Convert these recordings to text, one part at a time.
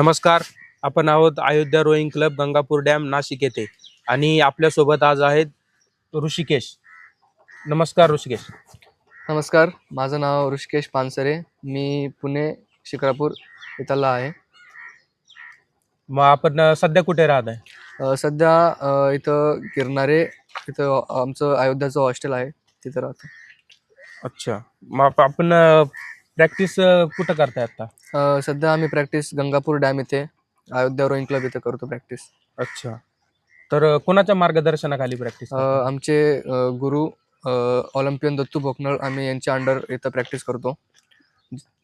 नमस्कार. आपण आहोत Ayodhya rowing club Gangapur dam Nashik येथे. आणि आपल्यासोबत आज आहेत ऋषिकेश. नमस्कार ऋषिकेश. नमस्कार. माझं नाव ऋषिकेश पानसरे. मी पुणे शिक्रापूर इथला आहे. मग आपण अ, सध्या कुठे राहत आहे? अ, सध्या अ, इथं गिरणारे इथं आमचं अयोध्याचं हॉस्टेल आहे. तिथं राहतो. अच्छा. मग आप- आपण प्रॅक्टिस कुठं करताय आता? अ, सध्या आम्ही प्रॅक्टिस गंगापूर डॅम इथे अयोध्या रोईंग क्लब इथे करतो प्रॅक्टिस अच्छा. तर अ, कोणाच्या मार्गदर्शनाखाली प्रॅक्टिस आमचे अ, गुरु अ, ऑलिम्पियन दत्तू भोकनळ आम्ही यांच्या अंडर इथं प्रॅक्टिस करतो.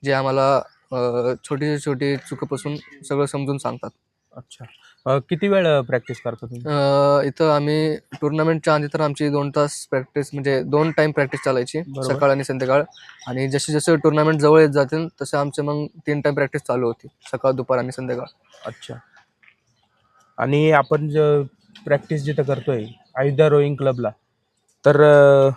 जे आम्हाला अ, छोटी छोटी चुकापासून सगळं समजून सांगतात. अच्छा. अ, किती वेळ प्रॅक्टिस करता तुम्ही? अ, इथं आम्ही टुर्नामेंटच्या आधी तर आमची दोन तास प्रॅक्टिस म्हणजे दोन टाइम प्रॅक्टिस चालायची बरोबर. सकाळ आणि संध्याकाळ. आणि जसे जसे टुर्नामेंट जवळ येत जातील तसे आमचे मग तीन टाइम प्रॅक्टिस चालू होती सकाळ दुपार आणि संध्याकाळ. अच्छा. आणि आपण प्रॅक्टिस जिथं करतोय अयोध्या रोईंग क्लबला तर अ,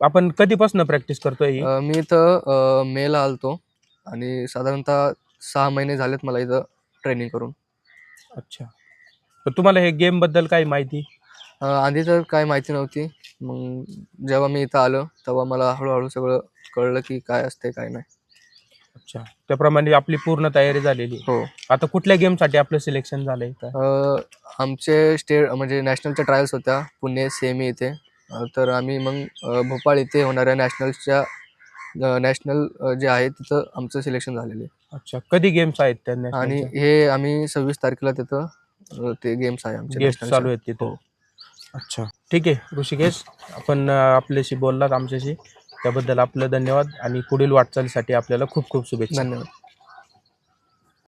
आपण कधीपासून प्रॅक्टिस करतोय ही? अ, मी इथं अ, मेला आलतो. आणि साधारणतः सहा महिने झालेत मला इथं ट्रेनिंग करून. अच्छा. तर तुम्हाला हे गेमबद्दल काही माहिती? अ, आधी तर काय माहिती नव्हती. मग जेव्हा मी इथं आलो तेव्हा मला हळूहळू सगळं कळलं की काय असते काय नाही. अच्छा. त्याप्रमाणे आपली पूर्ण तयारी झालेली. आहे. हो. आता कुठल्या गेमसाठी आपलं सिलेक्शन झालंय का अ, आमचे स्टेट म्हणजे नॅशनलच्या ट्रायल्स होत्या. पुणे सेमी इथे. अ, तर आम्ही मग अ, भोपाळ इथे होणाऱ्या नॅशनल्सच्या नॅशनल जे आहे तिथं आमचं सिलेक्शन झालेलं आहे. अच्छा. कधी गेम्स आहेत त्या आणि हे आम्ही सव्वीस तारखेला तिथं अ, ते गेम्स आहे आमचे. चालू आहेत तिथं. हो. अच्छा. ठीक आहे ऋषिकेश आपण अं, आपल्याशी बोललात आमच्याशी. त्याबद्दल आपलं धन्यवाद आणि पुढील वाटचालीसाठी आपल्याला खूप खूप शुभेच्छा. धन्यवाद.